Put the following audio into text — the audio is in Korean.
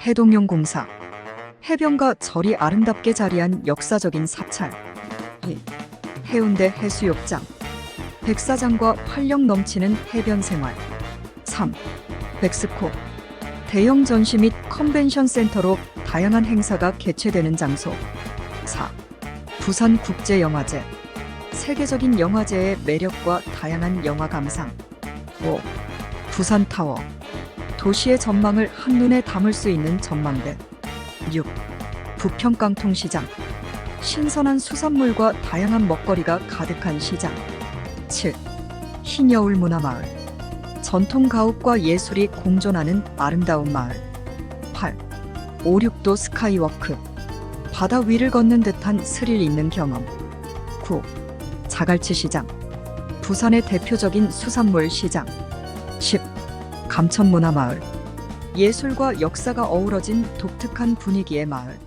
해동용 공사 해변과 절이 아름답게 자리한 역사적인 사찰 2. 해운대 해수욕장 백사장과 활력 넘치는 해변 생활 3. 백스코 대형 전시 및 컨벤션 센터로 다양한 행사가 개최되는 장소 4. 부산 국제영화제 세계적인 영화제의 매력과 다양한 영화 감상 5. 부산타워 도시의 전망을 한눈에 담을 수 있는 전망대 6. 부평깡통 시장 신선한 수산물과 다양한 먹거리가 가득한 시장 7. 흰여울 문화마을 전통 가옥과 예술이 공존하는 아름다운 마을 8. 오륙도 스카이워크 바다 위를 걷는 듯한 스릴 있는 경험 9. 자갈치 시장 부산의 대표적인 수산물 시장 10. 감천문화 마을. 예술과 역사가 어우러진 독특한 분위기의 마을